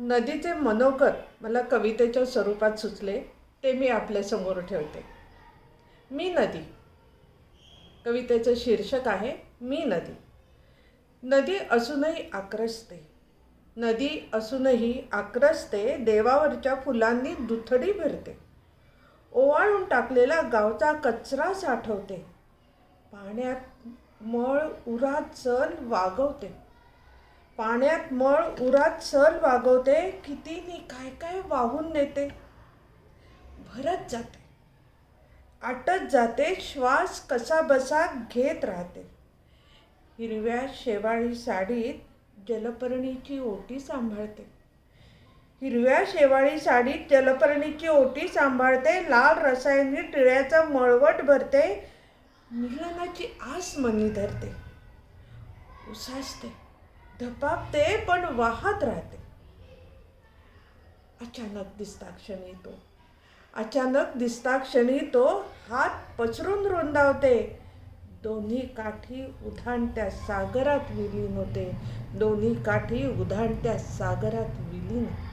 नदीचे मनोगत मला कवितेच्या स्वरूपात सुचले ते मी आपल्यासमोर ठेवते. मी नदी. कवितेचं शीर्षक आहे मी नदी. नदी असूनही आक्रसते. नदी असूनही आक्रसते देवावरच्या फुलांनी दुथडी भरते. ओवाळून टाकलेला गावचा कचरा साठवते. पाण्यात मळ उरात चल वागवते. पाण्यात मळ उरात सल वागवते कितीनी काय काय वाहून नेते. भरत जाते. आटत जाते श्वास कसा बसा घेत राहते. हिरव्या शेवाळी साडीत जलपर्णीची ओटी सांभाळते. हिरव्या शेवाळी साडीत जलपर्णीची ओटी सांभाळते लाल रसायनी टिळ्याचा मळवट भरते मिलनाची आस मनी धरते. उसासते. धपापते पण वाहत राहते. अचानक दिसता क्षणी तो. अचानक दिसता क्षणी तो हात पचरून रुंदावते. दोन्ही काठी उधाणत्या सागरात विलीन होते. दोन्ही काठी उधाणत्या सागरात विलीन होते.